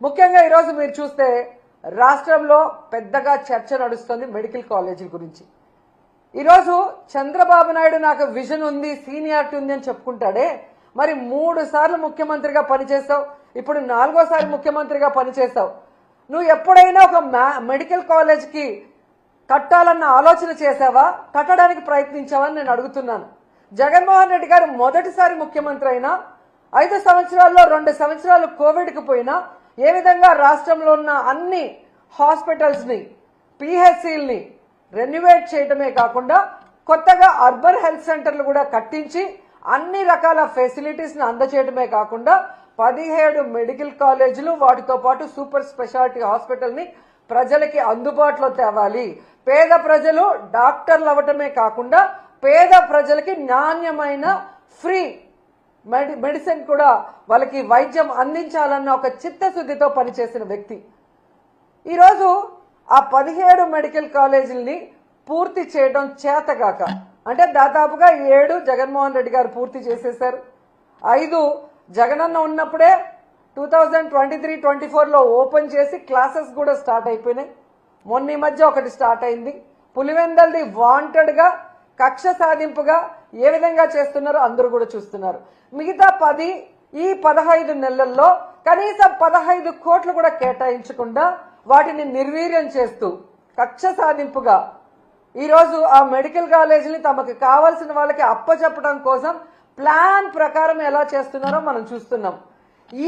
ముఖ్యంగా ఈరోజు మీరు చూస్తే రాష్ట్రంలో పెద్దగా చర్చ నడుస్తుంది మెడికల్ కాలేజీల గురించి. ఈరోజు చంద్రబాబు నాయుడు నాకు విజన్ ఉంది సీనియారిటీ ఉంది అని చెప్పుకుంటాడే. మరి మూడు సార్లు ముఖ్యమంత్రిగా పనిచేస్తావు ఇప్పుడు నాలుగోసారి ముఖ్యమంత్రిగా పనిచేస్తావు నువ్వు ఎప్పుడైనా ఒక మ్యా- మెడికల్ కాలేజ్కి కట్టాలన్న ఆలోచన చేసావా కట్టడానికి ప్రయత్నించావని నేను అడుగుతున్నాను. జగన్మోహన్ రెడ్డి గారు మొదటిసారి ముఖ్యమంత్రి అయినా ఐదు సంవత్సరాల్లో రెండు సంవత్సరాలు కోవిడ్కి పోయినా ఏ విధంగా రాష్ట్రంలో ఉన్న అన్ని హాస్పిటల్స్ని పిహెచ్సిల్ని రెన్యువేట్ చేయడమే కాకుండా కొత్తగా అర్బన్ హెల్త్ సెంటర్లు కూడా కట్టించి అన్ని రకాల ఫెసిలిటీస్ని అందచేయడమే కాకుండా పదిహేడు మెడికల్ కాలేజీలు వాటితో పాటు సూపర్ స్పెషాలిటీ హాస్పిటల్ని ప్రజలకి అందుబాటులో తేవాలి. పేద ప్రజలు డాక్టర్లు అవ్వటమే కాకుండా పేద ప్రజలకి నాణ్యమైన ఫ్రీ మెడి మెడిసిన్ కూడా వాళ్ళకి వైద్యం అందించాలన్న ఒక చిత్తశుద్ధితో పనిచేసిన వ్యక్తి. ఈరోజు ఆ పదిహేడు మెడికల్ కాలేజీలని పూర్తి చేయడం చేతగాక అంటే దాదాపుగా ఏడు జగన్మోహన్ రెడ్డి గారు పూర్తి చేసేశారు. ఐదు జగనన్న ఉన్నప్పుడే two thousand twenty three twenty ఫోర్లో ఓపెన్ చేసి క్లాసెస్ కూడా స్టార్ట్ అయిపోయినాయి. మొన్న మధ్య ఒకటి స్టార్ట్ అయింది. పులివెందల్ది వాంటెడ్గా కక్ష సాధింపుగా ఏ విధంగా చేస్తున్నారో అందరూ కూడా చూస్తున్నారు. మిగతా పది ఈ పదహైదు నెలల్లో కనీసం పదహైదు కోట్లు కూడా కేటాయించకుండా వాటిని నిర్వీర్యం చేస్తూ కక్ష సాధింపుగా ఈరోజు ఆ మెడికల్ కాలేజీని తమకు కావాల్సిన వాళ్ళకి అప్పచెప్పడం కోసం ప్లాన్ ప్రకారం ఎలా చేస్తున్నారో మనం చూస్తున్నాం.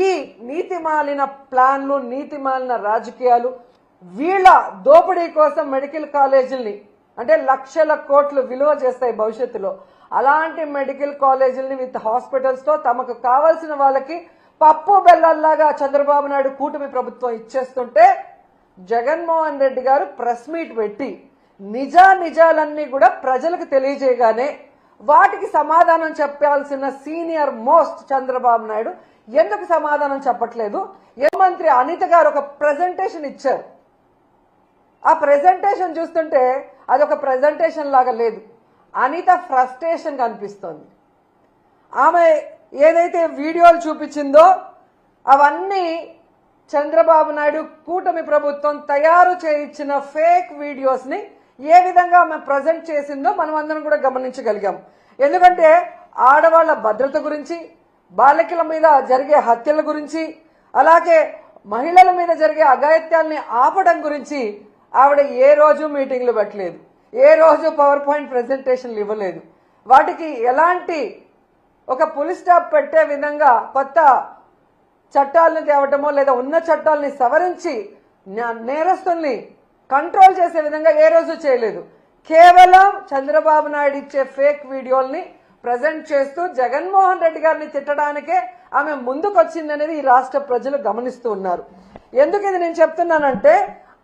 ఈ నీతి మాలిన ప్లాన్లు నీతి మాలిన రాజకీయాలు వీళ్ళ దోపిడీ కోసం మెడికల్ కాలేజీల్ని అంటే లక్షల కోట్లు విలువ చేస్తాయి భవిష్యత్తులో. అలాంటి మెడికల్ కాలేజీలని విత్ హాస్పిటల్స్తో తమకు కావాల్సిన వాళ్ళకి పప్పు బెల్లల్లాగా చంద్రబాబు నాయుడు కూటమి ప్రభుత్వం ఇచ్చేస్తుంటే జగన్మోహన్ రెడ్డి గారు ప్రెస్ మీట్ పెట్టి నిజా నిజాలన్నీ కూడా ప్రజలకు తెలియజేయగానే వాటికి సమాధానం చెప్పాల్సిన సీనియర్ మోస్ట్ చంద్రబాబు నాయుడు ఎందుకు సమాధానం చెప్పట్లేదు? ఏ మంత్రి అనిత గారు ఒక ప్రెజెంటేషన్ ఇచ్చారు. ఆ ప్రెజెంటేషన్ చూస్తుంటే అది ఒక ప్రెజెంటేషన్ లాగా లేదు. అనిత ఫ్రస్ట్రేషన్ కనిపిస్తోంది. ఆమె ఏదైతే వీడియోలు చూపించిందో అవన్నీ చంద్రబాబు నాయుడు కూటమి ప్రభుత్వం తయారు చేయించిన ఫేక్ వీడియోస్ని ఏ విధంగా ఆమె ప్రజెంట్ చేసిందో మనం అందరం కూడా గమనించగలిగాం. ఎందుకంటే ఆడవాళ్ళ భద్రత గురించి బాలికల మీద జరిగే హత్యల గురించి అలాగే మహిళల మీద జరిగే అఘాయిత్యాల్ని ఆపడం గురించి ఆవిడ ఏ రోజు మీటింగ్లు పెట్టలేదు. ఏ రోజు పవర్ పాయింట్ ప్రజెంటేషన్లు ఇవ్వలేదు. వాటికి ఎలాంటి ఒక పులి స్టాప్ పెట్టే విధంగా కొత్త చట్టాలను తేవటమో లేదా ఉన్న చట్టాలని సవరించి నేరస్తుల్ని కంట్రోల్ చేసే విధంగా ఏ రోజు చేయలేదు. కేవలం చంద్రబాబు నాయుడు ఇచ్చే ఫేక్ వీడియోల్ని ప్రజెంట్ చేస్తూ జగన్మోహన్ రెడ్డి గారిని తిట్టడానికే ఆమె ముందుకొచ్చిందనేది ఈ రాష్ట్ర ప్రజలు గమనిస్తూ ఉన్నారు. ఎందుకు ఇది నేను చెప్తున్నానంటే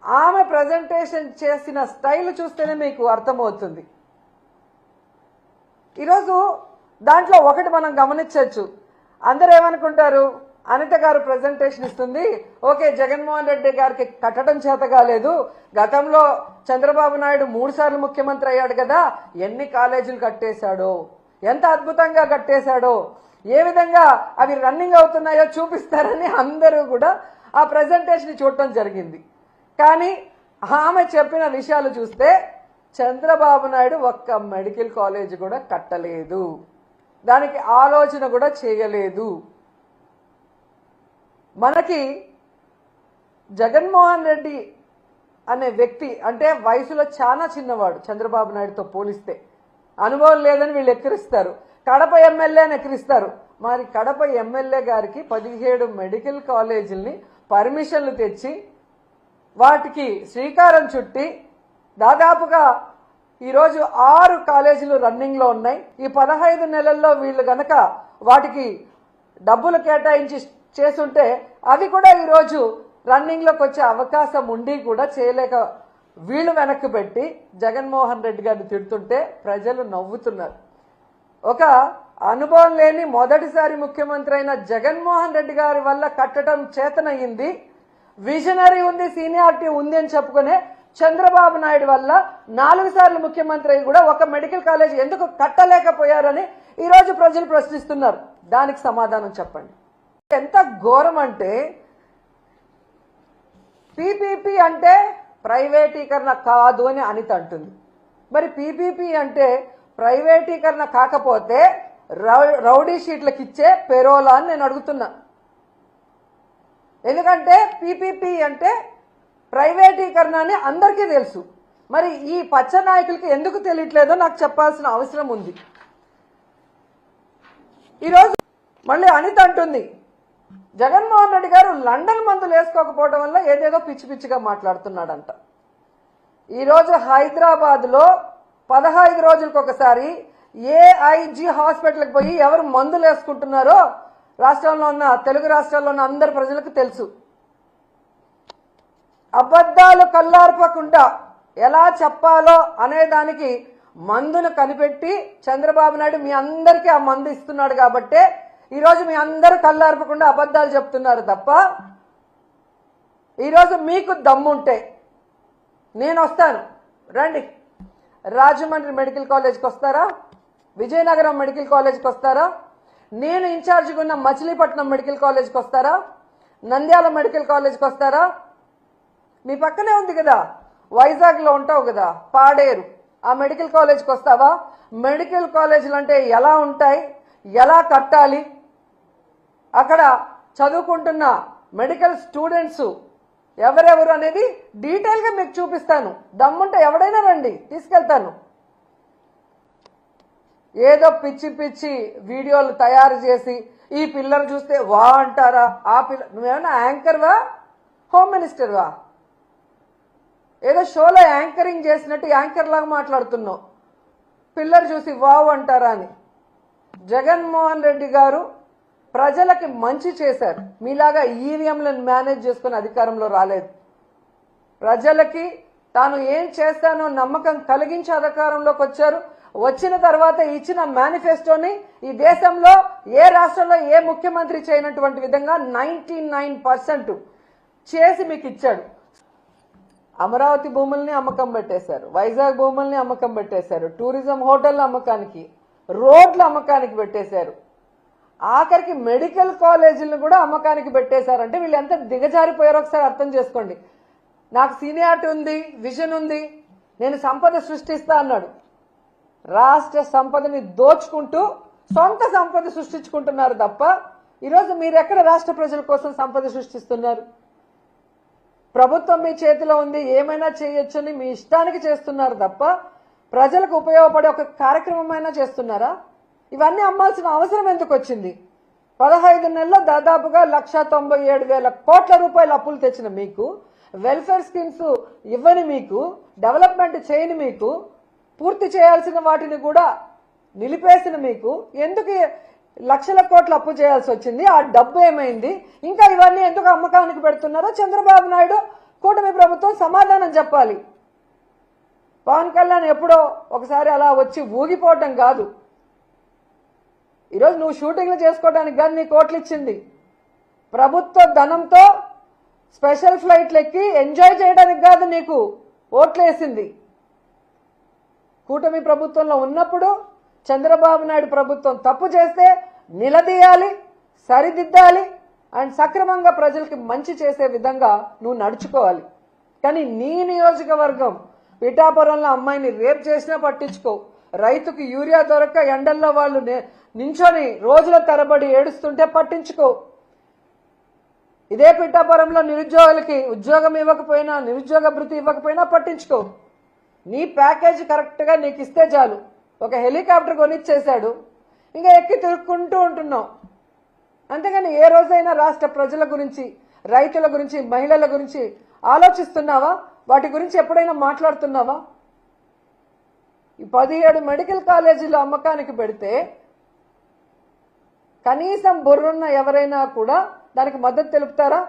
ఆమె ప్రజెంటేషన్ చేసిన స్టైల్ చూస్తేనే మీకు అర్థమవుతుంది. ఈరోజు దాంట్లో ఒకటి మనం గమనించవచ్చు. అందరూ ఏమనుకుంటారు? అనిత గారు ప్రజెంటేషన్ ఇస్తుంది. ఓకే జగన్మోహన్ రెడ్డి గారికి కట్టడం చేత కాలేదు. గతంలో చంద్రబాబు నాయుడు మూడు సార్లు ముఖ్యమంత్రి అయ్యాడు కదా. ఎన్ని కాలేజీలు కట్టేశాడో? ఎంత అద్భుతంగా కట్టేశాడో? ఏ విధంగా అవి రన్నింగ్ అవుతున్నాయో చూపిస్తారని అందరూ కూడా ఆ ప్రజెంటేషన్ చూడటం జరిగింది. కానీ ఆమె చెప్పిన విషయాలు చూస్తే చంద్రబాబు నాయుడు ఒక్క మెడికల్ కాలేజ్ కూడా కట్టలేదు. దానికి ఆలోచన కూడా చేయలేదు. మనకి జగన్మోహన్ రెడ్డి అనే వ్యక్తి అంటే వయసులో చాలా చిన్నవాడు చంద్రబాబు నాయుడుతో పోలిస్తే. అనుభవం లేదని వీళ్ళు ఎక్కిరిస్తారు. కడప ఎమ్మెల్యే అని ఎక్కిరిస్తారు. మరి కడప ఎమ్మెల్యే గారికి పదిహేడు మెడికల్ కాలేజీల్ని పర్మిషన్లు తెచ్చి వాటికి శ్రీకారం చుట్టి దాదాపుగా ఈరోజు ఆరు కాలేజీలు రన్నింగ్లో ఉన్నాయి. ఈ పదహైదు నెలల్లో వీళ్ళు గనక వాటికి డబ్బులు కేటాయించి చేసుంటే అవి కూడా ఈరోజు రన్నింగ్లోకి వచ్చే అవకాశం ఉండి కూడా చేయలేక వీళ్ళు వెనక్కి పెట్టి జగన్మోహన్ రెడ్డి గారిని తిడుతుంటే ప్రజలు నవ్వుతున్నారు. ఒక అనుభవం లేని మొదటిసారి ముఖ్యమంత్రి అయిన జగన్మోహన్ రెడ్డి గారి వల్ల కట్టడం చేతనయ్యింది. విజనరీ ఉంది సీనియారిటీ ఉంది అని చెప్పుకునే చంద్రబాబు నాయుడు వల్ల నాలుగు సార్లు ముఖ్యమంత్రి అయి కూడా ఒక మెడికల్ కాలేజ్ ఎందుకు కట్టలేకపోయారని ఈరోజు ప్రజలు ప్రశ్నిస్తున్నారు. దానికి సమాధానం చెప్పండి. ఎంత ఘోరం అంటే పీపీపీ అంటే ప్రైవేటీకరణ కాదు అని అనిత అంటుంది. మరి పీపీపీ అంటే ప్రైవేటీకరణ కాకపోతే రౌ- రౌడీ షీట్లకు ఇచ్చే పెరోలా అని నేను అడుగుతున్నా. ఎందుకంటే పీపీపీ అంటే ప్రైవేటీకరణ అని అందరికీ తెలుసు. మరి ఈ పచ్చ నాయకులకి ఎందుకు తెలియట్లేదో నాకు చెప్పాల్సిన అవసరం ఉంది. ఈరోజు మళ్ళీ అనిత అంటుంది. జగన్మోహన్ రెడ్డి గారు లండన్ మందులు వేసుకోకపోవడం వల్ల ఏదేదో పిచ్చి పిచ్చిగా మాట్లాడుతున్నాడంట. ఈరోజు హైదరాబాద్లో పదహైదు రోజులకు ఒకసారి ఏఐజీ హాస్పిటల్కి పోయి ఎవరు మందులు వేసుకుంటున్నారో రాష్ట్రంలో ఉన్న తెలుగు రాష్ట్రాల్లో ఉన్న అందరి ప్రజలకు తెలుసు. అబద్ధాలు కల్లార్పకుండా ఎలా చెప్పాలో అనే దానికి మందును కనిపెట్టి చంద్రబాబు నాయుడు మీ అందరికీ ఆ మందు ఇస్తున్నాడు కాబట్టే ఈరోజు మీ అందరూ కల్లార్పకుండా అబద్ధాలు చెప్తున్నారు తప్ప ఈరోజు మీకు దమ్ముంటే నేను వస్తాను. రండి. రాజమండ్రి మెడికల్ కాలేజ్కి వస్తారా? విజయనగరం మెడికల్ కాలేజ్కి వస్తారా? నేను ఇన్ఛార్జిగా ఉన్న మచిలీపట్నం మెడికల్ కాలేజ్కి వస్తారా? నంద్యాల మెడికల్ కాలేజ్కి వస్తారా? మీ పక్కనే ఉంది కదా. వైజాగ్లో ఉంటావు కదా. పాడేరు. ఆ మెడికల్ కాలేజ్కి వస్తావా? మెడికల్ కాలేజీలు అంటే ఎలా ఉంటాయి? ఎలా కట్టాలి? అక్కడ చదువుకుంటున్న మెడికల్ స్టూడెంట్స్ ఎవరెవరు అనేది డీటెయిల్గా మీకు చూపిస్తాను. దమ్ముంటే ఎవడైనా రండి తీసుకెళ్తాను. ఏదో పిచ్చి పిచ్చి వీడియోలు తయారు చేసి ఈ పిల్లలు చూస్తే వా అంటారా? ఆ పిల్ల నువ్వేమన్నా యాంకర్వా హోమ్ మినిస్టర్వా ఏదో షోలో యాంకరింగ్ చేసినట్టు యాంకర్ లాగా మాట్లాడుతున్నావు. పిల్లలు చూసి వావ్ అంటారా అని. జగన్మోహన్ రెడ్డి గారు ప్రజలకి మంచి చేశారు. మీలాగా ఈవీఎంలను మేనేజ్ చేసుకుని అధికారంలో రాలేదు. ప్రజలకి తాను ఏం చేస్తానో నమ్మకం కలిగించి అధికారంలోకి వచ్చారు. వచ్చిన తర్వాత ఇచ్చిన మేనిఫెస్టోని ఈ దేశంలో ఏ రాష్ట్రంలో ఏ ముఖ్యమంత్రి చేయనటువంటి విధంగా నైన్టీ చేసి మీకు ఇచ్చాడు. అమరావతి భూముల్ని అమ్మకం పెట్టేశారు. వైజాగ్ భూముల్ని అమ్మకం పెట్టేశారు. టూరిజం హోటల్ అమ్మకానికి రోడ్ల అమ్మకానికి పెట్టేశారు. ఆఖరికి మెడికల్ కాలేజీలను కూడా అమ్మకానికి పెట్టేశారంటే వీళ్ళు ఎంత దిగజారిపోయారో ఒకసారి అర్థం చేసుకోండి. నాకు సీనియారిటీ ఉంది విజన్ ఉంది నేను సంపద సృష్టిస్తా అన్నాడు. రాష్ట్ర సంపదని దోచుకుంటూ సొంత సంపద సృష్టించుకుంటున్నారు తప్ప ఈరోజు మీరు ఎక్కడ రాష్ట్ర ప్రజల కోసం సంపద సృష్టిస్తున్నారు? ప్రభుత్వం మీ చేతిలో ఉంది ఏమైనా చేయొచ్చని మీ ఇష్టానికి చేస్తున్నారు తప్ప ప్రజలకు ఉపయోగపడే ఒక కార్యక్రమమైనా చేస్తున్నారా? ఇవన్నీ అమ్మాల్సిన అవసరం ఎందుకు వచ్చింది? పదహైదు నెలల్లో దాదాపుగా లక్ష తొంభై ఏడు వేల కోట్ల రూపాయల అప్పులు తెచ్చిన మీకు వెల్ఫేర్ స్కీమ్స్ ఇవ్వని మీకు డెవలప్మెంట్ చేయని మీకు పూర్తి చేయాల్సిన వాటిని కూడా నిలిపేసిన మీకు. ఎందుకు లక్షల కోట్లు అప్పు చేయాల్సి వచ్చింది? ఆ డబ్బు ఏమైంది? ఇంకా ఇవన్నీ ఎందుకు అమ్మకానికి పెడుతున్నారో చంద్రబాబు నాయుడు కూటమి ప్రభుత్వం సమాధానం చెప్పాలి. పవన్ కళ్యాణ్ ఎప్పుడో ఒకసారి అలా వచ్చి ఊగిపోవటం కాదు. ఈరోజు నువ్వు షూటింగ్లు చేసుకోవడానికి కానీ నీ కోట్లు ఇచ్చింది. ప్రభుత్వ ధనంతో స్పెషల్ ఫ్లైట్లు ఎక్కి ఎంజాయ్ చేయడానికి కాదు నీకు ఓట్లేసింది. కూటమి ప్రభుత్వంలో ఉన్నప్పుడు చంద్రబాబు నాయుడు ప్రభుత్వం తప్పు చేస్తే నిలదీయాలి సరిదిద్దాలి అండ్ సక్రమంగా ప్రజలకి మంచి చేసే విధంగా నువ్వు నడుచుకోవాలి. కానీ నీ నియోజకవర్గం పిఠాపురంలో అమ్మాయిని రేప్ చేసినా పట్టించుకో. రైతుకు యూరియా దొరక్క ఎండల్లో వాళ్ళు నించొని రోజుల తరబడి ఏడుస్తుంటే పట్టించుకో. ఇదే పిఠాపురంలో నిరుద్యోగులకి ఉద్యోగం ఇవ్వకపోయినా నిరుద్యోగ భృతి ఇవ్వకపోయినా పట్టించుకో. నీ ప్యాకేజ్ కరెక్ట్గా నీకు ఇస్తే చాలు. ఒక హెలికాప్టర్ కొనిచ్చేశాడు. ఇంకా ఎక్కి తిరుక్కుంటూ ఉంటున్నావు అంతేగాని ఏ రోజైనా రాష్ట్ర ప్రజల గురించి రైతుల గురించి మహిళల గురించి ఆలోచిస్తున్నావా? వాటి గురించి ఎప్పుడైనా మాట్లాడుతున్నావా? ఈ పదిహేడు మెడికల్ కాలేజీల అమ్మకానికి పెడితే కనీసం బుర్రున్న ఎవరైనా కూడా దానికి మద్దతు తెలుపుతారా?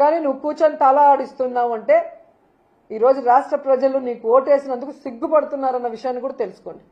కానీ నువ్వు కూర్చొని తల ఆడిస్తున్నావు అంటే ఈరోజు రాష్ట్ర ప్రజలు నీకు ఓటేసినందుకు సిగ్గుపడుతున్నారన్న విషయాన్ని కూడా తెలుసుకోండి.